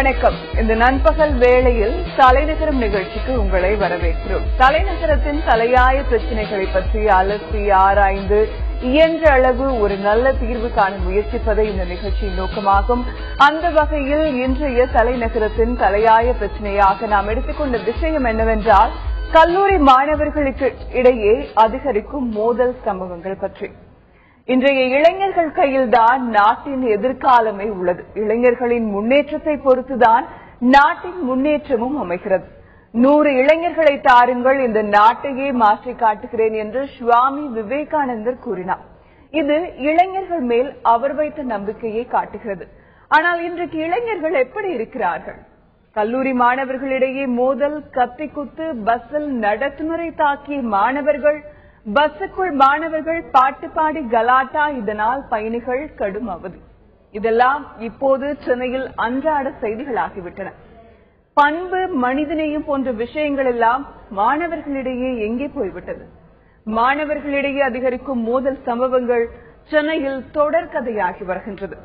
வணக்கம். இந்த நண்பகல் வேளையில் தலைநகரம் நிகழ்ச்சிக்கு உங்களை வரவேற்கிறோம். தலைநகரத்தின் தலையாய பிரச்சனைகளை பற்றி அலசி ஆராய்ந்து இயன்ற அளவு ஒரு நல்ல தீர்வு காண முயற்சிப்பதே இந்த நிகழ்ச்சியின் நோக்கமாகும். அந்த வகையில் இன்றைய தலைநகரத்தின் தலையாய பிரச்சனையாக நாம் எடுத்துக்கொண்ட விஷயம் என்னவென்றால் கல்லூரி மாணவர்களுக்கு இடையே அதிகரிக்கும் மோதல் சம்பவங்கள் பற்றி. இன்றைய இளைஞர்கள் கையில்தான் நாட்டின் எதிர்காலமே உள்ளது. இளைஞர்களின் முன்னேற்றத்தை பொறுத்துதான் நாட்டின் முன்னேற்றமும் அமைகிறது. நூறு இளைஞர்களை தாருங்கள் இந்த நாட்டையே மாற்றி காட்டுகிறேன் என்று சுவாமி விவேகானந்தர் கூறினார். இது இளைஞர்கள் மேல் அவர் வைத்த நம்பிக்கையை காட்டுகிறது. ஆனால் இன்றைக்கு இளைஞர்கள் எப்படி இருக்கிறார்கள்? கல்லூரி மாணவர்களிடையே மோதல் கத்திக்குத்து பஸ்ஸில் நடத்துனரை தாக்கிய மாணவர்கள் பஸ்ஸுக்குள் மாணவர்கள் பாட்டு பாடி கலாட்டா இதனால் பயணிகள் கடும் அவதி. இதெல்லாம் இப்போது சென்னையில் அன்றாட செய்திகளாகிவிட்டன. பண்பு மனிதநேயம் போன்ற விஷயங்கள் எல்லாம் மாணவர்களிடையே எங்கே போய்விட்டது? மாணவர்களிடையே அதிகரிக்கும் மோதல் சம்பவங்கள் சென்னையில் தொடர்கதையாகி வருகின்றது.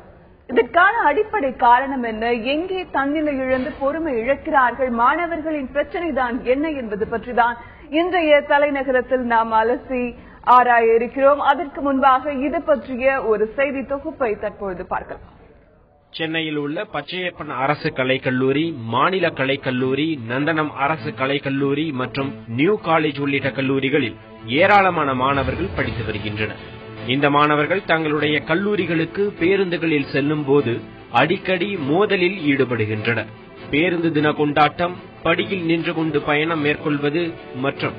இதற்கான அடிப்படை காரணம் என்ன? எங்கே தன்னிலை இழந்து பொறுமை இழக்கிறார்கள்? மாணவர்களின் பிரச்சனை தான் என்ன என்பது பற்றிதான் இன்றைய தலைநகரத்தில் நாம் அலசி ஆராய இருக்கிறோம். அதற்கு முன்பாக இது பற்றிய ஒரு செய்தி தொகுப்பை தற்பொழுது பார்க்கலாம். சென்னையில் உள்ள பச்சையப்பன் அரசு கலைக்கல்லூரி மாநில கலைக்கல்லூரி நந்தனம் அரசு கலைக்கல்லூரி மற்றும் நியூ காலேஜ் உள்ளிட்ட கல்லூரிகளில் ஏராளமான மாணவர்கள் படித்து வருகின்றனர். இந்த மாணவர்கள் தங்களுடைய கல்லூரிகளுக்கு பேருந்துகளில் செல்லும் போது அடிக்கடி மோதலில் ஈடுபடுகின்றனர். பேருந்து தின கொண்டாட்டம் படியில் நின்று கொண்டு பயணம் மேற்கொள்வது மற்றும்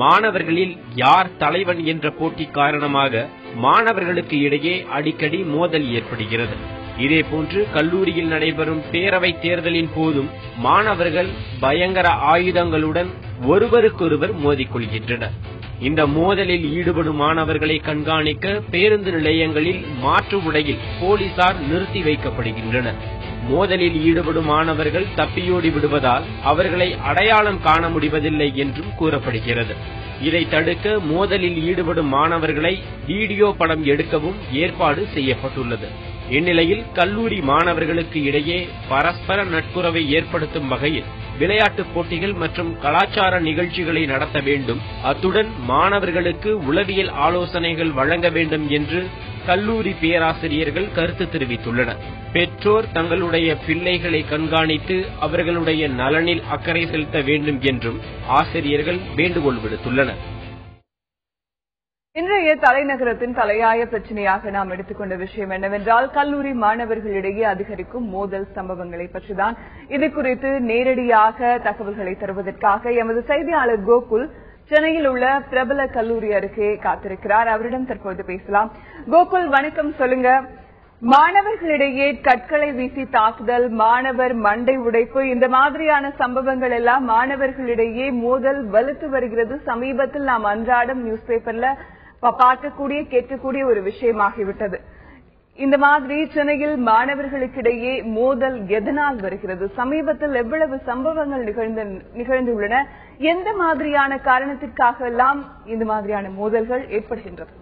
மாணவர்களில் யார் தலைவன் என்ற போட்டி காரணமாக மாணவர்களுக்கு இடையே அடிக்கடி மோதல் ஏற்படுகிறது. இதேபோன்று கல்லூரியில் நடைபெறும் பேரவை தேர்தலின் போதும் மாணவர்கள் பயங்கர ஆயுதங்களுடன் ஒருவருக்கொருவர் மோதிக்கொள்கின்றனர். இந்த மோதலில் ஈடுபடும் மாணவர்களை கண்காணிக்க பேருந்து நிலையங்களில் மாற்று உடையில் போலீசார் நிறுத்தி வைக்கப்படுகின்றனர். மோதலில் ஈடுபடும் மாணவர்கள் தப்பியோடி விடுவதால் அவர்களை அடையாளம் காண முடிவதில்லை என்றும் கூறப்படுகிறது. இதை தடுக்க மோதலில் ஈடுபடும் மாணவர்களை வீடியோ படம் எடுக்கவும் ஏற்பாடு செய்யப்பட்டுள்ளது. இந்நிலையில் கல்லூரி மாணவர்களுக்கு இடையே பரஸ்பர நட்புறவை ஏற்படுத்தும் வகையில் விளையாட்டுப் போட்டிகள் மற்றும் கலாச்சார நிகழ்ச்சிகளை நடத்த வேண்டும். அத்துடன் மாணவர்களுக்கு உளவியல் ஆலோசனைகள் வழங்க வேண்டும் என்று கல்லூரி பேராசிரியர்கள் கருத்து தெரிவித்துள்ளனர். பெற்றோர் தங்களுடைய பிள்ளைகளை கண்காணித்து அவர்களுடைய நலனில் அக்கறை செலுத்த வேண்டும் என்றும் ஆசிரியர்கள் வேண்டுகோள் விடுத்துள்ளனர். இன்றைய தலைநகரத்தின் தலையாய பிரச்சனையாக நாம் எடுத்துக்கொண்ட விஷயம் என்னவென்றால் கல்லூரி மாணவர்களிடையே அதிகரிக்கும் மோதல் சம்பவங்களை பற்றிதான். இது குறித்து நேரடியாக தகவல்களை தருவதற்காக எமது செய்தியாளர் கோகுல் சென்னையில் உள்ள பிரபல கல்லூரி அருகே காத்திருக்கிறார். அவரிடம் தற்போது பேசலாம். கோகுல் வணக்கம். சொல்லுங்க. மாணவர்களிடையே கற்களை வீசி தாக்குதல் மாணவர் மண்டை உடைப்பு இந்த மாதிரியான சம்பவங்கள் எல்லாம் மாணவர்களிடையே மோதல் வலுத்து வருகிறது. சமீபத்தில் நாம் அன்றாடம் நியூஸ் பேப்பர்ல பார்க்கக்கூடிய கேட்கக்கூடிய ஒரு விஷயமாகிவிட்டது. இந்த மாதிரி சென்னையில் மாணவர்களுக்கிடையே மோதல் எதனால் வருகிறது? சமீபத்தில் எவ்வளவு சம்பவங்கள் நிகழ்ந்து நிகழ்ந்துள்ளன? எந்த மாதிரியான காரணத்திற்காக எல்லாம் இந்த மாதிரியான மோதல்கள் ஏற்படுகின்றது?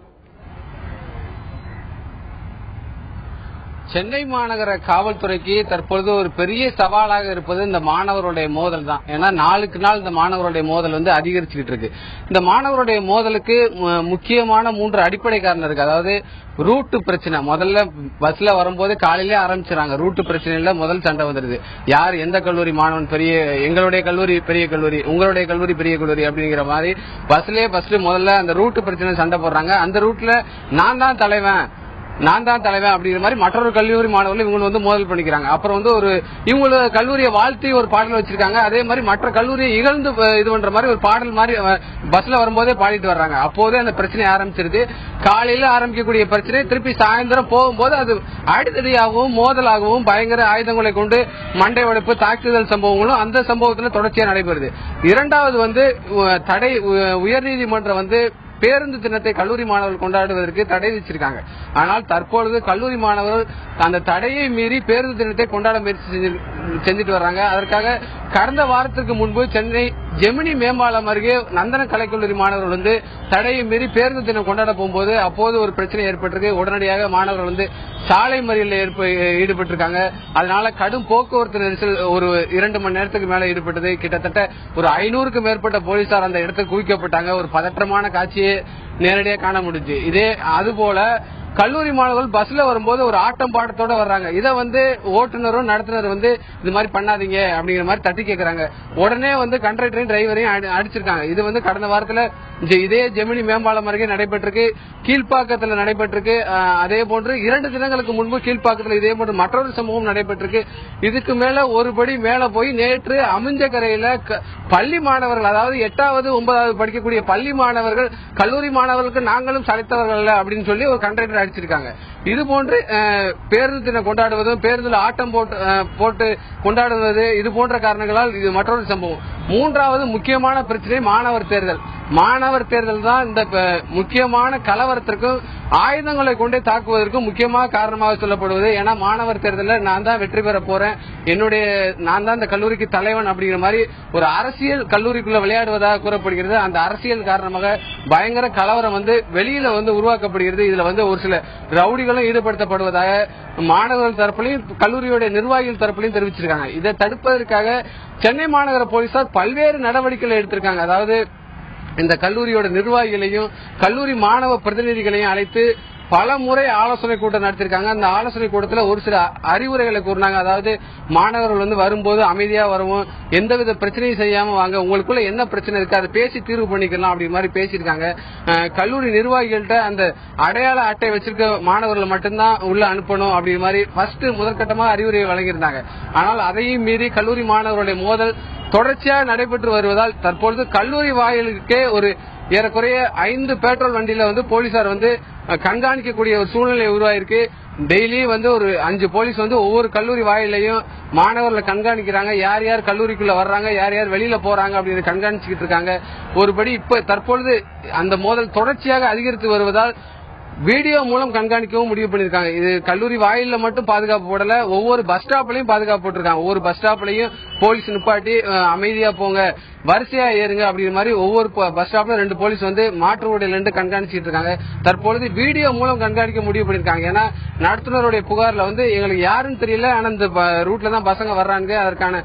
சென்னை மாநகர காவல்துறைக்கு தற்பொழுது ஒரு பெரிய சவாலாக இருப்பது இந்த மாணவருடைய மோதல் தான். ஏன்னா நாளுக்கு நாள் இந்த மாணவருடைய மோதல் வந்து அதிகரிச்சுக்கிட்டு இருக்கு. இந்த மாணவருடைய மோதலுக்கு மு- முக்கியமான மூன்று அடிப்படை காரணம் இருக்கு. அதாவது ரூட்டு பிரச்சனை. முதல்ல பஸ்ல வரும்போது காலையிலே ஆரம்பிச்சிடறாங்க. ரூட்டு பிரச்சனையில முதல் சண்டை வந்துடுது. யார் எந்த கல்லூரி மாணவன்? பெரிய எங்களுடைய கல்லூரி பெரிய கல்லூரி உங்களுடைய கல்லூரி பெரிய கல்லூரி அப்படிங்கிற மாதிரி பஸ்லயே பஸ்ல முதல்ல அந்த ரூட்டு பிரச்சனை சண்டை போடுறாங்க. அந்த ரூட்ல நான் தான் தலைவன். நான் தான் தலைவன் அப்படிங்கிற மாதிரி மற்றொரு கல்லூரி மாணவர்கள் இவங்க வந்து மோதல் பண்ணிக்கிறாங்க. அப்புறம் வந்து ஒரு இவங்களோட கல்லூரியை வாழ்த்தி ஒரு பாடல் வச்சிருக்காங்க. அதே மாதிரி மற்ற கல்லூரியை இகழ்ந்து இது பண்ற மாதிரி ஒரு பாடல் மாதிரி பஸ்ல வரும்போதே பாடிட்டு வர்றாங்க. அப்போதே அந்த பிரச்சனை ஆரம்பிச்சிருது. காலையில ஆரம்பிக்கக்கூடிய பிரச்சனை திருப்பி சாயந்தரம் போகும்போது அது அடித்தடியாகவும் மோதலாகவும் பயங்கர ஆயுதங்களை கொண்டு மண்டை உடைப்பு தாக்குதல் சம்பவங்களும் அந்த சம்பவத்துல தொடர்ச்சியா நடைபெறுது. இரண்டாவது வந்து தடை உ- உயர்நீதிமன்றம் வந்து பேருந்து தினத்தை கல்லூரி மாணவர்கள் கொண்டாடுவதற்கு தடை விதிச்சிருக்காங்க. ஆனால் தற்பொழுது கல்லூரி மாணவர்கள் அந்த தடையை மீறி பேருந்து தினத்தை கொண்டாட முயற்சி செஞ்சு- செஞ்சுட்டு வர்றாங்க. அதற்காக கடந்த வாரத்துக்கு முன்பு சென்னை ஜெமினி மேம்பாலம் அருகே நந்தன கலைக்கல்லூரி மாணவர்கள் வந்து தடையை மீறி பேருந்து தினம் கொண்டாட போகும்போது அப்போது ஒரு பிரச்சனை ஏற்பட்டிருக்கு. உடனடியாக மாணவர்கள் வந்து சாலை மறியலில் ஏற்ப ஈடுபட்டிருக்காங்க. அதனால கடும் போக்குவரத்து நெரிசல் ஒரு இரண்டு மணி நேரத்துக்கு மேல ஈடுபட்டது. கிட்டத்தட்ட ஒரு ஐநூறுக்கும் மேற்பட்ட போலீசார் அந்த இடத்துக்கு குவிக்கப்பட்டாங்க. ஒரு பதற்றமான காட்சியை நேரடியா காண முடிஞ்சு. இதே அதுபோல கல்லூரி மாணவர்கள் பஸ்ல வரும்போது ஒரு ஆட்டம் பாட்டத்தோட வர்றாங்க. இதை வந்து ஓட்டுநரும் நடத்துனர் வந்து இது மாதிரி பண்ணாதீங்க அப்படிங்கிற மாதிரி தட்டி கேட்கறாங்க உடனே வந்து கண்டக்டரையும் டிரைவரையும் அடி- அடிச்சிருக்காங்க. இது வந்து கடந்த வாரத்துல இதே ஜெமினி மேம்பாலம் அருகே நடைபெற்றிருக்கு. கீழ்ப்பாக்கத்துல நடைபெற்றிருக்கு. அதே போன்று இரண்டு தினங்களுக்கு முன்பு கீழ்ப்பாக்கத்துல இதே போன்று மற்றொரு சம்பவம் நடைபெற்றிருக்கு. இதுக்கு மேல ஒருபடி மேல போய் நேற்று அமிஞ்சக்கரையில க- பள்ளி மாணவர்கள் அதாவது எட்டாவது ஒன்பதாவது படிக்கக்கூடிய பள்ளி மாணவர்கள் கல்லூரி மாணவர்களுக்கு நாங்களும் சளைத்தவர்கள் அப்படின்னு சொல்லி ஒரு கண்டக்டர் அடிச்சிருக்காங்க இது போன்று பேருந்து தினம் கொண்டாடுவதும் பேருந்துல ஆட்டம் போட்டு போட்டு கொண்டாடுவது இது போன்ற காரணங்களால் இது மற்றொரு சம்பவம். மூன்றாவது முக்கியமான பிரச்சனை மாணவர் தேர்தல். மாணவர் தேர்தல் தான் இந்த முக்கியமான கலவரத்திற்கும் ஆயுதங்களை கொண்டே தாக்குவதற்கும் முக்கியமாக காரணமாக சொல்லப்படுவது. ஏன்னா மாணவர் தேர்தலில் நான் தான் வெற்றி பெற போறேன். என்னுடைய நான் தான் இந்த கல்லூரிக்கு தலைவன் அப்படிங்கிற மாதிரி ஒரு அரசியல் கல்லூரிக்குள்ள விளையாடுவதாக கூறப்படுகிறது. அந்த அரசியல் காரணமாக பயங்கர கலவரம் வந்து வெளியில வந்து உருவாக்கப்படுகிறது. இதுல வந்து ஒரு சில ரவுடிகளும் ஈடுபடுத்தப்படுவதாக மாணவர்கள் தரப்புலையும் கல்லூரியோட நிர்வாகிகள் தரப்புலையும் தெரிவிச்சிருக்காங்க. இதை தடுப்பதற்காக சென்னை மாநகர போலீசார் பல்வேறு நடவடிக்கைகள் எடுத்திருக்காங்க. அதாவது இந்த கல்லூரியோட நிர்வாகிகளையும் கல்லூரி மாணவ பிரதிநிதிகளையும் அழைத்து பல முறை ஆலோசனை கூட்டம் நடத்திருக்காங்க. அந்த ஆலோசனை கூட்டத்தில் ஒரு சில அறிவுரைகளை கூறினாங்க. அதாவது மாணவர்கள் வந்து வரும்போது அமைதியா வரவும். எந்தவித பிரச்சனையும் செய்யாம வாங்க. உங்களுக்குள்ள என்ன பிரச்சனை இருக்கு? அதை பேசி தீர்வு பண்ணிக்கலாம் அப்படி மாதிரி பேசியிருக்காங்க. கல்லூரி நிர்வாகிகள்கிட்ட அந்த அடையாள அட்டை வச்சிருக்க மாணவர்களை மட்டும்தான் உள்ள அனுப்பணும் அப்படி மாதிரி ஃபர்ஸ்ட் முதற்கட்டமாக அறிவுரை வழங்கியிருந்தாங்க. ஆனால் அதையும் மீறி கல்லூரி மாணவர்களுடைய மோதல் தொடர்ச்சியாக நடைபெற்று வருவதால் தற்பொழுது கல்லூரி வாயிலுக்கே ஒரு ஏறக்குறைய ஐந்து பெட்ரோல் வண்டியில வந்து போலீசார் வந்து கண்காணிக்கக்கூடிய ஒரு சூழ்நிலை உருவாயிருக்கு. டெய்லி வந்து ஒரு அஞ்சு போலீஸ் வந்து ஒவ்வொரு கல்லூரி வாயிலையும் மாணவர்களை கண்காணிக்கிறாங்க. யார் யார் கல்லூரிக்குள்ள வர்றாங்க யார் யார் வெளியில போறாங்க அப்படின்னு கண்காணிச்சுக்கிட்டு இருக்காங்க. ஒருபடி இப்ப தற்பொழுது அந்த மோதல் தொடர்ச்சியாக அதிகரித்து வருவதால் வீடியோ மூலம் கண்காணிக்கவும் முடிவு பண்ணிருக்காங்க இது கல்லூரி வாயில மட்டும் பாதுகாப்பு போடல ஒவ்வொரு பஸ் ஸ்டாப்லயும் பாதுகாப்பு போட்டிருக்காங்க. ஒவ்வொரு பஸ் ஸ்டாப்லயும் போலீஸ் நிப்பாட்டி அமைதியா போங்க வரிசையா ஏறுங்க அப்படிங்கிற மாதிரி ஒவ்வொரு பஸ் ஸ்டாப்ல ரெண்டு போலீஸ் வந்து மாற்று ஓடையில இருந்து கண்காணிச்சிட்டு இருக்காங்க. தற்பொழுது வீடியோ மூலம் கண்காணிக்க முடிவு பண்ணிருக்காங்க. ஏன்னா நடத்துனருடைய புகார்ல வந்து எங்களுக்கு யாருன்னு தெரியல. ஆனா இந்த ப- ரூட்ல தான் பசங்க வர்றாங்க அதற்கான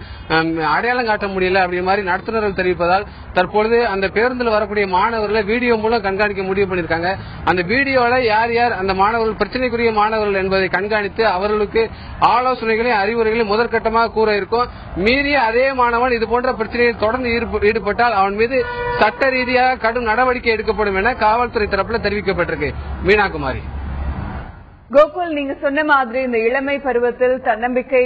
அடையாளம் காட்ட முடியல அப்படிங்கிற மாதிரி நடத்துனர்கள் தெரிவிப்பதால் தற்பொழுது அந்த பேருந்தில் வரக்கூடிய மாணவர்களை வீடியோ மூலம் கண்காணிக்க முடிவு பண்ணிருக்காங்க. அந்த வீடியோல யார் யார் அந்த மாணவர்கள் பிரச்சனைக்குரிய மாணவர்கள் என்பதை கண்காணித்து அவர்களுக்கு ஆலோசனைகளையும் அறிவுரைகளையும் முதற்கட்டமாக கூற இருக்கும். மீறிய அதே மாணவன் இது போன்ற பிரச்சனையில் தொடர்ந்து ஈடுபட்டால் அவன் மீது சட்ட ரீதியாக கடும் நடவடிக்கை எடுக்கப்படும் என காவல்துறை தரப்புல தெரிவிக்கப்பட்டிருக்கு. மீனாகுமாரி. கோகுல் நீங்க சொன்ன மாதிரி இந்த இளமை பருவத்தில் தன்னம்பிக்கை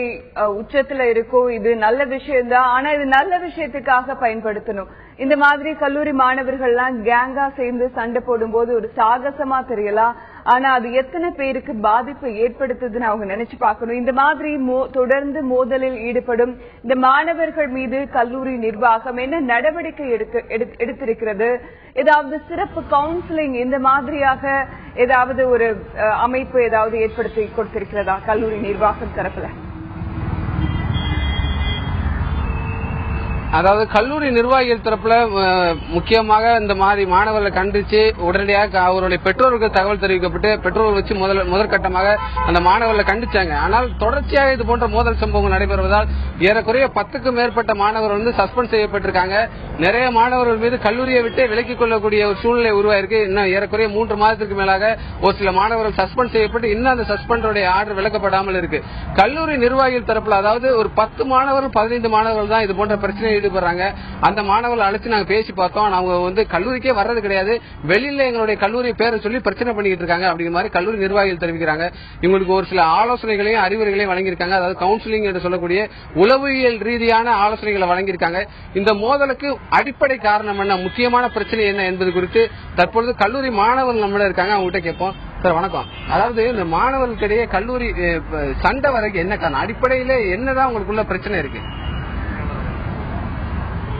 உச்சத்துல இருக்கும். இது நல்ல விஷயம்தான். ஆனா இது நல்ல விஷயத்துக்காக பயன்படுத்தணும். இந்த மாதிரி கல்லூரி மாணவர்கள்லாம் கேங்கா சேர்ந்து சண்டை போடும்போது ஒரு சாகசமா தெரியலாம். ஆனா அது எத்தனை பேருக்கு பாதிப்பை ஏற்படுத்துதுன்னு அவங்க நினைச்சு பார்க்கணும். இந்த மாதிரி தொடர்ந்து மோதலில் ஈடுபடும் இந்த மாணவர்கள் மீது கல்லூரி நிர்வாகம் என்ன நடவடிக்கை எடு- எடுத்திருக்கிறது? ஏதாவது சிறப்பு கவுன்சிலிங் இந்த மாதிரியாக ஏதாவது ஒரு அமைப்பு ஏதாவது ஏற்படுத்தி கொடுத்திருக்கிறதா கல்லூரி நிர்வாகம் தரப்புல? அதாவது கல்லூரி நிர்வாகிகள் தரப்புல முக்கியமாக இந்த மாதிரி மாணவர்களை கண்டிச்சு உடனடியாக அவருடைய பெற்றோருக்கு தகவல் தெரிவிக்கப்பட்டு பெற்றோர்கள் வச்சு முதல் முதற்கட்டமாக அந்த மாணவர்களை கண்டிச்சாங்க. ஆனால் தொடர்ச்சியாக இது போன்ற மோதல் சம்பவங்கள் நடைபெறுவதால் ஏறக்குறைய பத்துக்கும் மேற்பட்ட மாணவர்கள் வந்து சஸ்பெண்ட் செய்யப்பட்டிருக்காங்க. நிறைய மாணவர்கள் மீது கல்லூரியை விட்டு விலக்கிக் கொள்ளக்கூடிய ஒரு சூழ்நிலை உருவாயிருக்கு. இன்னும் ஏறக்குறைய மூன்று மாதத்திற்கு மேலாக ஒரு சில மாணவர்கள் சஸ்பெண்ட் செய்யப்பட்டு இன்னும் அந்த சஸ்பெண்டருடைய ஆர்டர் விளக்கப்படாமல் இருக்கு. கல்லூரி நிர்வாகிகள் தரப்புல அதாவது ஒரு பத்து மாணவர்கள் பதினைந்து மாணவர்கள் தான் இது போன்ற பிரச்சனை ஈடுபடுறாங்க அந்த மாணவர்களை அழைச்சு நாங்க பேசி பார்த்தோம். அவங்க வந்து கல்லூரிக்கே வர்றது கிடையாது. வெளியில எங்களுடைய கல்லூரி பேரை சொல்லி பிரச்சனை பண்ணிட்டு இருக்காங்க அப்படிங்கிற மாதிரி கல்லூரி நிர்வாகிகள் தெரிவிக்கிறாங்க. இவங்களுக்கு ஒரு சில ஆலோசனைகளையும் அறிவுரைகளையும் வழங்கியிருக்காங்க. அதாவது கவுன்சிலிங் என்று சொல்லக்கூடிய உளவியல் ரீதியான ஆலோசனைகளை வழங்கியிருக்காங்க. இந்த மோதலுக்கு அடிப்படை காரணம் என்ன? முக்கியமான பிரச்சனை என்ன என்பது குறித்து தற்பொழுது கல்லூரி மாணவர்கள் நம்மள இருக்காங்க. அவங்ககிட்ட கேட்போம். சார் வணக்கம். அதாவது இந்த மாணவர்களுக்கிடையே கல்லூரி சண்டை வரைக்கும் என்ன காரணம்? அடிப்படையில என்னதான் உங்களுக்குள்ள பிரச்சனை இருக்கு?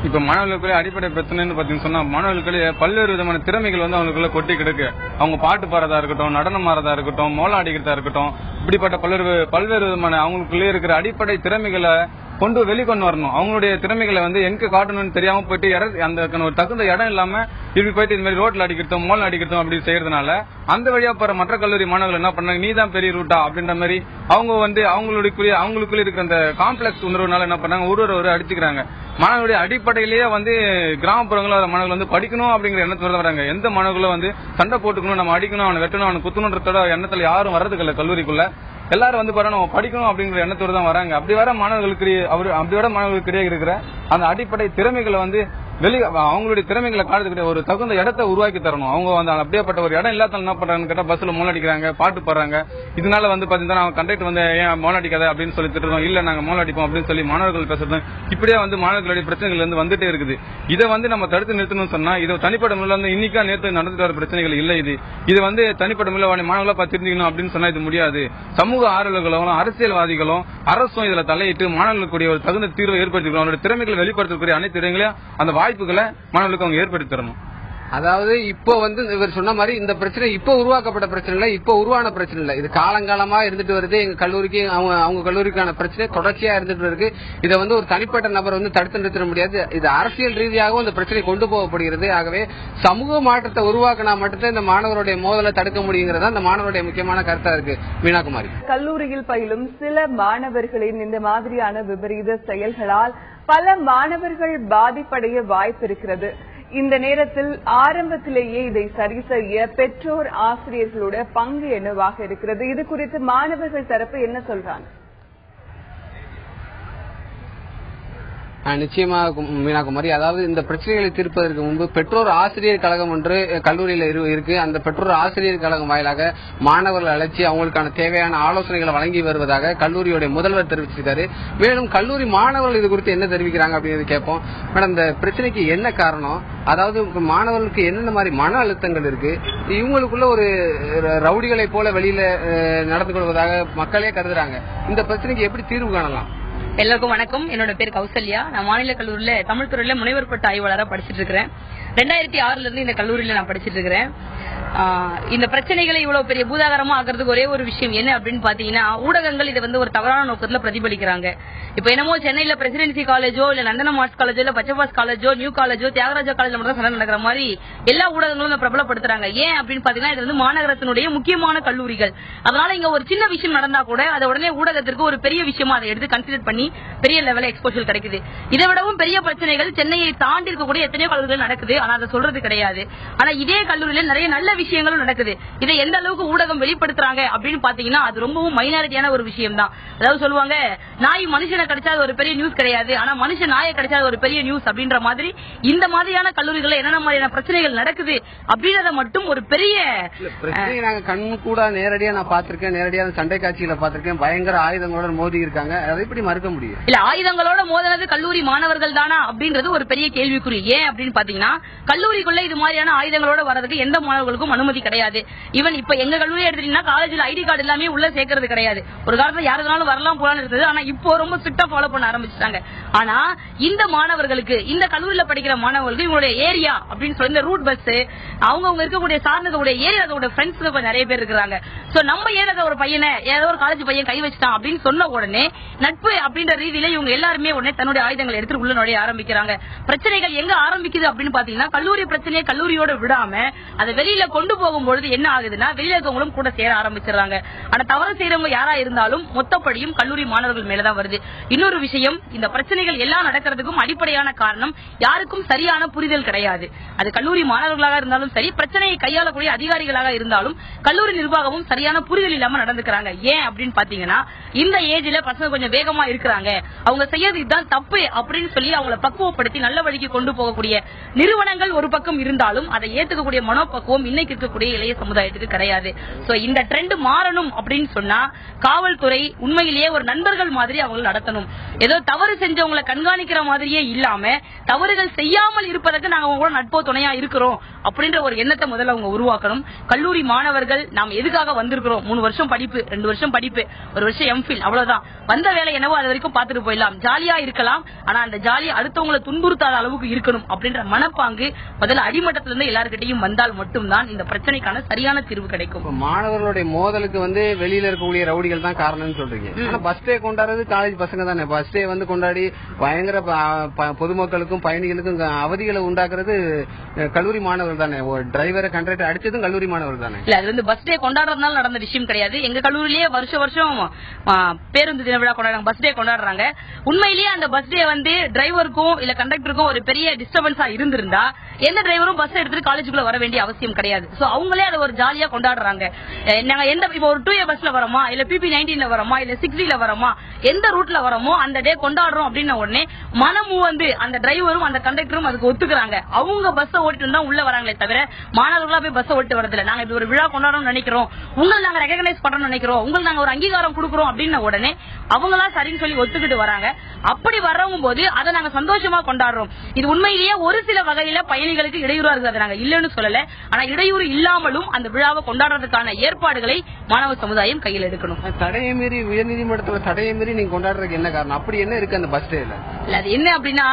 இப்ப மாணவர்களுக்குள்ள அடிப்படை பிரச்சனைன்னு பாத்தீங்கன்னு சொன்னா மாணவர்களுக்குள்ளே பல்வேறு விதமான திறமைகள் வந்து அவங்களுக்குள்ள கொட்டி கிடக்கு. அவங்க பாட்டு பாடுறதா இருக்கட்டும் நடனம் ஆறதா இருக்கட்டும் மோளம் அடிக்கிறதா இருக்கட்டும் இப்படிப்பட்ட பல்வேறு பல்வேறு விதமான அவங்களுக்குள்ளே இருக்கிற அடிப்படை திறமைகளை கொண்டு வெளிக்கொண்டு வரணும். அவங்களுடைய திறமைகளை வந்து எங்க காட்டணும்னு தெரியாம போயிட்டு இற- அந்த ஒரு தகுந்த இடம் இல்லாம இப்படி போயிட்டு இந்த மாதிரி ரோட்ல அடிக்கிறதும் மோல் அடிக்கிறதும் அப்படி செய்யறதுனால அந்த வழியா போற மற்ற கல்லூரி மாணவர்கள் என்ன பண்ணாங்க? நீ தான் பெரிய ரூட்டா அப்படின்ற மாதிரி அவங்க வந்து அவங்களுடைய அவங்களுக்குள்ள இருக்கிற அந்த காம்ப்ளெக்ஸ் உணர்வுனால என்ன பண்ணாங்க? ஒரு ஒரு அடிச்சுக்கிறாங்க. மாணவர்களுடைய அடிப்படையிலேயே வந்து கிராமப்புறங்களில் வர மாணவர்கள் வந்து படிக்கணும் அப்படிங்கிற எண்ணத்தோட வராங்க. எந்த மாணவர்களும் வந்து சண்டை போட்டுக்கணும் நம்ம அடிக்கணும் அவனை வெட்டணும் அவனை குத்தணுன்றதோட எண்ணத்துல யாரும் வர்றதுக்கு இல்ல கல்லூரிக்குள்ள. எல்லாரும் வந்து பாருங்க நம்ம படிக்கணும் அப்படிங்கிற எண்ணத்தோடு தான் வராங்க. அப்படி வர மாணவர்களுக்கு அவர் அப்படி வர மாணவர்களுக்கு இடையே இருக்கிற அந்த அடிப்படை திறமைகளை வந்து வெளி அவங்களுடைய திறமைகளை காட்டுறதுக்கு ஒரு தகுந்த இடத்தை உருவாக்கி தரணும். அவங்க வந்து அப்படியேப்பட்ட ஒரு இடம் இல்லாத என்ன பண்றாங்கன்னு கேட்டா பஸ்ல மோல் அடிக்கிறாங்க பாட்டு பாடுறாங்க. இதனால வந்து பாத்தீங்கன்னா கண்டக்டர் வந்து ஏன் மோனடிக்காத அப்படின்னு சொல்லி திட்டுறோம் இல்ல நாங்க மோல் அடிப்போம் அப்படின்னு சொல்லி மாணவர்கள் பேசுறது. இப்படியே வந்து மாணவர்களுடைய பிரச்சனைகள் வந்து வந்துட்டே இருக்குது. இதை வந்து நம்ம தடுத்து நிறுத்தணும்னு சொன்னா இது தனிப்பட்ட முறையில் வந்து இன்னைக்கா நேற்று நடந்துட்டு வர பிரச்சனைகள் இல்லை இது. இது வந்து தனிப்பட்ட முறையில் மாணவர்களா பார்த்து அப்படின்னு சொன்னா இது முடியாது. சமூக ஆர்வலர்களும் அரசியல்வாதிகளும் அரசும் இதுல தலையிட்டு மாணவர்களுக்கு ஒரு தகுந்த தீர்வை ஏற்படுத்திக்கிறோம் அவருடைய திறமைகளை வெளிப்படுத்தக்கூடிய அனைத்து இடங்களையும் அந்த வாய்ப்புகளை மாணவர்களுக்கு அவங்க ஏற்படுத்தி தரணும். அதாவது இப்போ வந்து இவர் சொன்ன மாதிரி இந்த பிரச்சனை இப்போ உருவாக்கப்பட்ட பிரச்சனை இல்ல இப்போ உருவான பிரச்சனை இல்ல. இது காலங்காலமா இருந்துட்டு வருது. எங்க கல்லூரிக்கு அவங்க அவங்க கல்லூரிக்கான பிரச்சனை தொடர்ச்சியா இருந்துட்டு இருக்கு. இதை வந்து ஒரு தனிப்பட்ட நபர் வந்து தடுத்து நிறுத்த முடியாது. இது அரசியல் ரீதியாகவும் இந்த பிரச்சனை கொண்டு போகப்படுகிறது. ஆகவே சமூக மாற்றத்தை உருவாக்கினா மட்டும்தான் இந்த மாணவருடைய மோதலை தடுக்க முடியுங்கிறதா இந்த மாணவருடைய முக்கியமான கருத்தா இருக்கு மீனாகுமாரி. கல்லூரியில் பயிலும் சில மாணவர்களின் இந்த மாதிரியான விபரீத செயல்களால் பல மாணவர்கள் பாதிப்படைய வாய்ப்பு இருக்கிறது இந்த நேரத்தில் ஆரம்பத்திலேயே இதை சரி செய்ய பெற்றோர் ஆசிரியர்களோட பங்கு என்னவாக இருக்கிறது? இது குறித்து மாணவர்கள் தரப்பு என்ன சொல்றாங்க? நிச்சயமாக கு- மீனாகுமாரி அதாவது இந்த பிரச்சனைகளை தீர்ப்பதற்கு முன்பு பெற்றோர் ஆசிரியர் கழகம் ஒன்று கல்லூரியில் இரு- இருக்கு. அந்த பெற்றோர் ஆசிரியர் கழகம் வாயிலாக மாணவர்கள் அழைச்சி அவங்களுக்கான தேவையான ஆலோசனைகளை வழங்கி வருவதாக கல்லூரியுடைய முதல்வர் தெரிவிச்சிருக்காரு. மேலும் கல்லூரி மாணவர்கள் இது குறித்து என்ன தெரிவிக்கிறாங்க அப்படின்னு கேட்போம். மேடம் இந்த பிரச்சனைக்கு என்ன காரணம்? அதாவது மாணவர்களுக்கு என்னென்ன மாதிரி மன அழுத்தங்கள் இருக்கு? இவங்களுக்குள்ள ஒரு ரவுடிகளை போல வெளியில நடந்து கொள்வதாக மக்களே கருதுறாங்க. இந்த பிரச்சனைக்கு எப்படி தீர்வு காணலாம்? எல்லாருக்கும் வணக்கம். என்னோட பேர் கௌசல்யா. நான் மாநில கல்லூரியில தமிழ் துறையில முனைவர் பட்ட ஆய்வாளரா படிச்சிட்டு இருக்கிறேன் ரெண்டாயிரத்தி ஆறுல இருந்து இந்த கல்லூரியில நான் படிச்சிட்டு இருக்கிறேன் ஆஹ் இந்த பிரச்சனைகளை இவ்வளவு பெரிய பூதாகரமா ஆகிறதுக்கு ஒரே ஒரு விஷயம் என்ன அப்படின்னு பாத்தீங்கன்னா ஊடகங்கள் இதை வந்து ஒரு தவறான நோக்கத்துல பிரதிபலிக்கிறாங்க. இப்ப என்னமோ சென்னையில பிரசிடென்சி காலேஜோ இல்ல நந்தனம் ஆர்ட்ஸ் காலேஜோ இல்ல பச்சபாஸ் காலேஜோ நியூ காலேஜோ தியாகராஜா காலேஜ்ல மட்டும் சண்டை நடக்கிற மாதிரி எல்லா ஊடகங்களும் பிரபலப்படுத்துறாங்க. ஏன் அப்படின்னு பாத்தீங்கன்னா இது வந்து மாநகரத்தினுடைய முக்கியமான கல்லூரிகள். அதனால இங்க ஒரு சின்ன விஷயம் நடந்தா கூட அதை உடனே ஊடகத்திற்கு ஒரு பெரிய விஷயமா அதை எடுத்து கன்சிடர் பண்ணி பெரிய லெவல்ல எக்ஸ்போஷல் கிடைக்குது. இதை விடவும் பெரிய பிரச்சனைகள் சென்னையை தாண்டி இருக்கக்கூடிய எத்தனையோ கல்லூரிகள் நடக்குது. ஆனா அதை சொல்றது கிடையாது. ஆனா இதே கல்லூரியில நிறைய நல்ல விஷயங்களும் நடக்குது. இதை எந்த அளவுக்கு ஊடகம் வெளிப்படுத்துறாங்க அப்படின்னு பாத்தீங்கன்னா அது ரொம்பவும் மைனாரிட்டியான ஒரு விஷயம் தான் அதாவது சொல்லுவாங்க நாய் மனுஷனை கிடைச்சா ஒரு பெரிய நியூஸ் கிடையாது. ஆனா மனுஷன் நாயை கிடைச்சா ஒரு பெரிய நியூஸ் அப்படின்ற மாதிரி இந்த மாதிரியான கல்லூரிகள்ல என்னென்ன மாதிரியான பிரச்சனைகள் நடக்குது அப்படின்றத மட்டும் ஒரு பெரிய நாங்க கண் கூட நேரடியா நான் பாத்திருக்கேன் நேரடியா சண்டை காட்சிகளை பாத்திருக்கேன் பயங்கர ஆயுதங்களோட மோதி இருக்காங்க. அதை எப்படி மறுக்க முடியும். இல்ல ஆயுதங்களோட மோதினது கல்லூரி மாணவர்கள் தானா அப்படின்றது ஒரு பெரிய கேள்விக்குறி. ஏன் அப்படின்னு பாத்தீங்கன்னா கல்லூரிக்குள்ள இது மாதிரியான ஆயுதங்களோட வரதுக்கு எந்த மாணவர்களுக்கும் அனுமதி கிடையாது. ஈவன் இப்ப எங்க கல்லூரி எடுத்துட்டீங்கன்னா காலேஜ்ல ஐடி கார்டு எல்லாமே உள்ள சேர்க்கறது கிடையாது. ஒரு காலத்துல யாருனாலும் வரலாம் போலான்னு இருந்தது ஆனா இப்போ ரொம்ப ஸ்ட்ரிக்டா ஃபாலோ பண்ண ஆரம்பிச்சிட்டாங்க. ஆனா இந்த மாணவர்களுக்கு இந்த கல்லூரியில படிக்கிற மாணவர்களுக்கு இவங்களுடைய ஏரியா அப்படின்னு சொல்லி இந்த ரூட் பஸ் அவங்க அவங்க இருக்கக்கூடிய சார்ந்த இருக்கக்கூடிய ஏரியாவோட ஃப்ரெண்ட்ஸ் நிறைய பேர் இருக்கிறாங்க. சோ நம்ம ஏதாவது ஒரு பையனை ஏதாவது ஒரு காலேஜ் பையன் கை வச்சுட்டான் அப்படின்னு சொன்ன உடனே நட்பு அப்படின்ற ரீதியில இவங்க எல்லாருமே உடனே தன்னுடைய ஆயுதங்களை எடுத்து உள்ள நுழைய ஆரம்பிக்கிறாங்க. பிரச்சனைகள் எங்க ஆரம்பிக்குது அப்படின்னு பாத்தீங்கன்னா கல்லூரி பிரச்சனையை கல்லூரியோட விடாம அதை வெளியில கொண்டு போகும்பொழுது என்ன ஆகுதுன்னா வெளியில இருக்கவங்களும் கூட சேர ஆரம்பிச்சிடறாங்க. ஆனா தவறு செய்யறவங்க யாரா இருந்தாலும் மொத்தப்படியும் கல்லூரி மாணவர்கள் மேலதான் வருது. இன்னொரு விஷயம் இந்த பிரச்சனைகள் எல்லாம் நடக்கிறதுக்கும் அடிப்படையான காரணம் யாருக்கும் சரியான புரிதல் கிடையாது. அது கல்லூரி மாணவர்களாக இருந்தாலும் சரி பிரச்சனையை கையாளக்கூடிய அதிகாரிகளாக இருந்தாலும் கல்லூரி நிர்வாகமும் சரியான புரிதல் இல்லாம நடந்துக்கிறாங்க. ஏன் அப்படின்னு பாத்தீங்கன்னா இந்த ஏஜ்ல பசங்க கொஞ்சம் வேகமா இருக்கிறாங்க அவங்க செய்யறது இதுதான் தப்பு அப்படின்னு சொல்லி அவங்கள பக்குவப்படுத்தி நல்ல வழிக்கு கொண்டு போகக்கூடிய நிறுவனங்கள் ஒரு பக்கம் இருந்தாலும் அதை ஏத்துக்கக்கூடிய மனோபக்குவம் இன்னைக்கு இருக்கக்கூடிய இளைய சமுதாயத்துக்கு கிடையாது. சோ இந்த ட்ரெண்ட் மாறணும் அப்படின்னு சொன்னா காவல்துறை உண்மையிலேயே ஒரு நண்பர்கள் மாதிரி அவங்களை நடத்தணும். ஏதோ தவறு செஞ்சவங்களை கண்காணிக்கிற மாதிரியே இல்லாம தவறுகள் செய்யாமல் இருப்பதற்கு நாங்க அவங்க கூட நட்போ துணையா இருக்கிறோம் அப்படின்ற ஒரு எண்ணத்தை முதல்ல அவங்க உருவாக்கணும். கல்லூரி மாணவர்கள் நாம் எதுக்காக வந்திருக்கிறோம்? மூணு வருஷம் படிப்பு ரெண்டு வருஷம் படிப்பு ஒரு வருஷம் எம்ஃபில் அவ்வளவுதான். வந்த வேலை என்னவோ அது வரைக்கும் பார்த்துட்டு போயிடலாம். ஜாலியா இருக்கலாம். ஆனா அந்த ஜாலி அடுத்தவங்களை துன்புறுத்தாத அளவுக்கு இருக்கணும் அப்படின்ற மனப்பாங்கு முதல்ல அடிமட்டத்திலிருந்து எல்லாருக்கிட்டையும் வந்தால் மட்டும்தான் இந்த இந்த பிரச்சனைக்கான சரியான தீர்வு கிடைக்கும். மாணவர்களுடைய மோதலுக்கு வந்து வெளியில இருக்கக்கூடிய ரவுடிகள் தான் காரணம்னு சொல்றீங்க. ஆனா பஸ் டே கொண்டாடுறது காலேஜ் பசங்க தானே. பஸ் டே வந்து கொண்டாடி பயங்கர பொதுமக்களுக்கும் பயணிகளுக்கும் அவதிகளை உண்டாக்குறது கல்லூரி மாணவர்கள் தானே. டிரைவரை கண்டக்டர் அடிச்சதும் கல்லூரி மாணவர்கள் தானே. இல்ல அது வந்து பஸ் டே கொண்டாடுறதுனால நடந்த விஷயம் கிடையாது. எங்க கல்லூரியிலேயே வருஷ வருஷம் பேருந்து தின விழா கொண்டாடுறாங்க. பஸ் டே கொண்டாடுறாங்க உண்மையிலேயே அந்த பஸ் டே வந்து டிரைவருக்கும் இல்ல கண்டக்டருக்கும் ஒரு பெரிய டிஸ்டர்பன்ஸா இருந்திருந்தா எந்த டிரைவரும் பஸ் எடுத்துட்டு காலேஜுக்குள்ள வர வேண்டிய அவசியம் கிடையாது. சோ அவங்களே அதை ஒரு ஜாலியா கொண்டாடுறாங்க. நாங்க எந்த இப்போ ஒரு டூ ஏ பஸ்ல வரோமா இல்ல பிபி நைன்டீன்ல வரோமா இல்ல சிக்ஸ்டில வரோமா எந்த ரூட்ல வரோமோ அந்த டே கொண்டாடுறோம் அப்படின்ன உடனே மனமும் வந்து அந்த டிரைவரும் அந்த கண்டக்டரும் அதுக்கு ஒத்துக்கிறாங்க. அவங்க பஸ் ஓட்டிட்டு தான் உள்ள வராங்களே தவிர மாணவர்களா போய் பஸ் ஓட்டு வரதில்ல நாங்க இப்படி ஒரு விழா கொண்டாடணும்னு நினைக்கிறோம். உங்களை நாங்க ரெகனைஸ் பண்ணணும்னு நினைக்கிறோம். உங்களுக்கு நாங்க ஒரு அங்கீகாரம் கொடுக்குறோம் அப்படின்ன உடனே அவங்களா சரின்னு சொல்லி ஒத்துக்கிட்டு வராங்க. அப்படி வர்றவங்க போது அதை நாங்க சந்தோஷமா கொண்டாடுறோம். இது உண்மையிலேயே ஒரு சில வகையில பயணிகளுக்கு இடையூறா இருக்குது அதை நாங்க இல்லைன்னு சொல்லல. ஆனா இடையூறு இல்லாமலும் அந்த விழாவை கொண்டாடுறதுக்கான ஏற்பாடுகளை மாணவ சமுதாயம் கையில் எடுக்கணும். தடையை மீறி உயர்நீதிமன்றத்துல தடையை மீறி நீங்க கொண்டாடுறதுக்கு என்ன காரணம்? அப்படி என்ன இருக்கு அந்த பஸ் டேல இல்ல அது என்ன அப்படின்னா